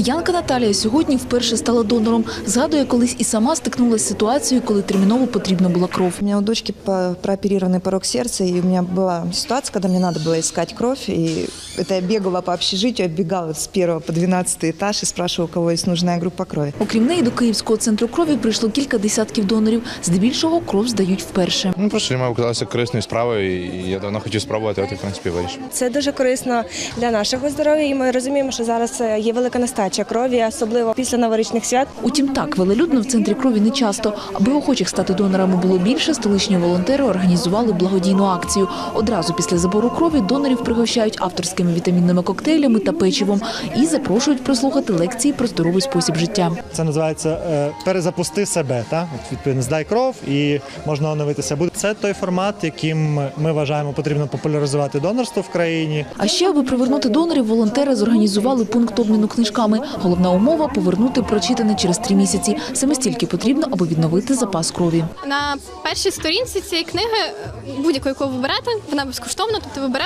Киянка Наталія сьогодні вперше стала донором. Згадує, колись і сама стикнулася з ситуацією, коли терміново потрібна була кров. У меня у дочки по- прооперированный порог сердца, и у меня была ситуация, когда мне надо было искать кровь, и это я бегала по общежитию, оббегала с первого по 12 этаж и спрашивала, у кого есть нужная группа крови. Окрім неї, до Київського центру крові прийшло кілька десятків донорів. Здебільшого кров здають вперше. Ну, просто для мене вказалося корисною справою, і я давно хотів спробувати, от і в принципі вийшло. Це дуже корисно для нашого здоров'я, і ми розуміємо, що зараз е, є велика нестача крові, особливо після новорічних свят. Утім, так велелюдно в центрі крові не часто. Аби охочих стати донорами було більше, столичні волонтери організували благодійну акцію. Одразу після забору крові донорів пригощають авторськими вітамінними коктейлями та печивом і запрошують прослухати лекції про здоровий спосіб життя. Це називається е, перезапусти себе. Та? Відповідно, здай кров і можна оновитися. Буде це той формат, яким ми вважаємо потрібно популяризувати донорство в країні. А ще, аби привернути донорів, волонтери зорганізували пункт обміну книжками. Головна умова повернути прочитане через три місяці. Саме стільки потрібно, аби відновити запас крові. На першій сторінці цієї книги будь-яку, яку ви виберете, вона безкоштовна, тобто ви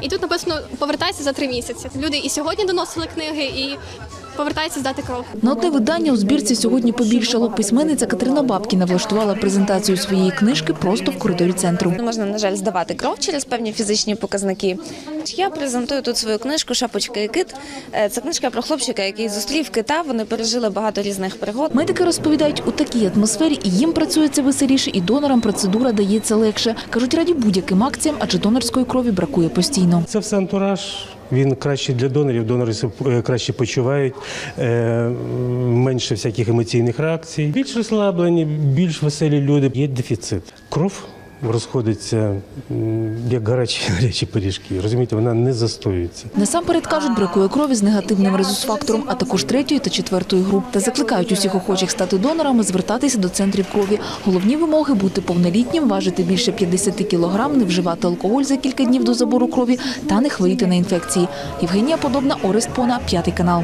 і тут написано повертайся за три місяці. Люди і сьогодні доносили книги, і повертаються здати кров. На одне видання у збірці сьогодні побільшало. Письменниця Катерина Бабкіна влаштувала презентацію своєї книжки просто в коридорі центру. Не можна, на жаль, здавати кров через певні фізичні показники. Я презентую тут свою книжку Шапочка і кит. Е, Це книжка про хлопчика, який зустрів кита. Вони пережили багато різних пригод. Медики розповідають, у такій атмосфері і їм працюється веселіше, і донорам процедура дається легше. Кажуть, раді будь-яким акціям, адже донорської крові бракує постійно. Це все антураж. Він кращий для донорів, донори краще почувають, е, менше всяких емоційних реакцій. Більш розслаблені, більш веселі люди. Є дефіцит. Кров розходиться як гарячі, гарячі пиріжки. Розумієте, вона не застоюється. Насамперед кажуть, бракує крові з негативним резус-фактором, а також третьої та четвертої груп. Та закликають усіх охочих стати донорами звертатися до центрів крові. Головні вимоги бути повнолітнім, важити більше 50 кілограм, не вживати алкоголь за кілька днів до забору крові та не хворіти на інфекції. Євгенія Подобна, Орест Пона, п'ятий канал.